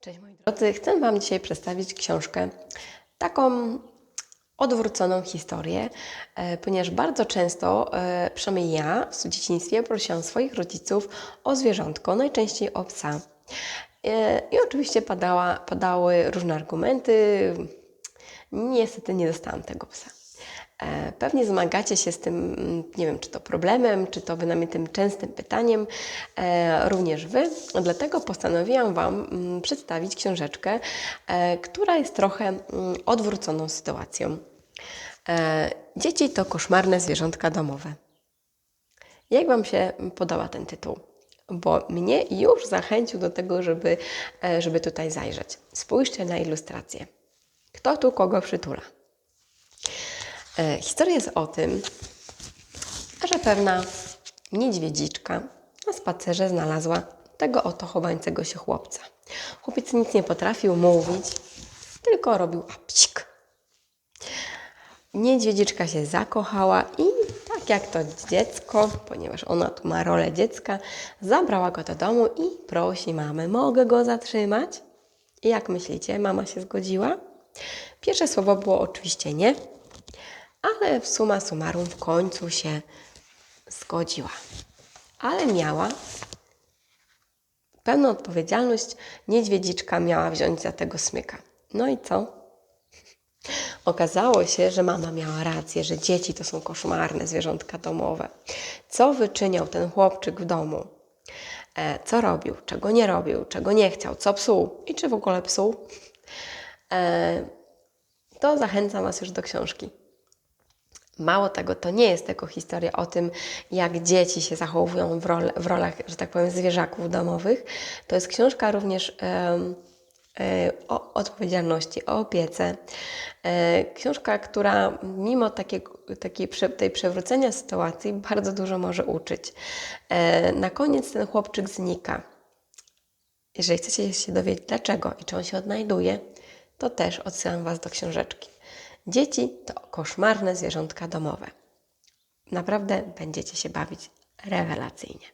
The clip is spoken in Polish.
Cześć moi drodzy, chcę Wam dzisiaj przedstawić książkę, taką odwróconą historię, e, ponieważ bardzo często, e, przynajmniej ja w dzieciństwie prosiłam swoich rodziców o zwierzątko, najczęściej o psa. E, I oczywiście padała, padały różne argumenty. Niestety nie dostałam tego psa. E, Pewnie zmagacie się z tym, mm, nie wiem, czy to problemem, czy to bynajmniej tym częstym pytaniem, e, również Wy. Dlatego postanowiłam Wam mm, przedstawić książeczkę, e, która jest trochę mm, odwróconą sytuacją. Dzieci to koszmarne zwierzątka domowe. Jak Wam się podoba ten tytuł? Bo mnie już zachęcił do tego, żeby, żeby tutaj zajrzeć. Spójrzcie na ilustrację. Kto tu kogo przytula? E, Historia jest o tym, że pewna niedźwiedziczka na spacerze znalazła tego oto chowającego się chłopca. Chłopiec nic nie potrafił mówić, tylko robił apsik. Niedźwiedziczka się zakochała i tak jak to dziecko, ponieważ ona tu ma rolę dziecka, zabrała go do domu i prosi mamę, mogę go zatrzymać? I jak myślicie, mama się zgodziła? Pierwsze słowo było oczywiście nie, ale w summa summarum w końcu się zgodziła. Ale miała pełną odpowiedzialność, niedźwiedziczka miała wziąć za tego smyka. No i co? Okazało się, że mama miała rację, że dzieci to są koszmarne zwierzątka domowe. Co wyczyniał ten chłopczyk w domu? E, co robił, czego nie robił, czego nie chciał, co psuł i czy w ogóle psuł? E, to zachęcam Was już do książki. Mało tego, to nie jest tylko historia o tym, jak dzieci się zachowują w, rol, w rolach, że tak powiem, zwierzaków domowych. To jest książka również e, o odpowiedzialności, o opiece. E, Książka, która mimo takiego, takiej, tej przewrócenia sytuacji bardzo dużo może uczyć. E, Na koniec ten chłopczyk znika. Jeżeli chcecie się dowiedzieć dlaczego i czy on się odnajduje, to też odsyłam Was do książeczki. Dzieci to koszmarne zwierzątka domowe. Naprawdę będziecie się bawić rewelacyjnie.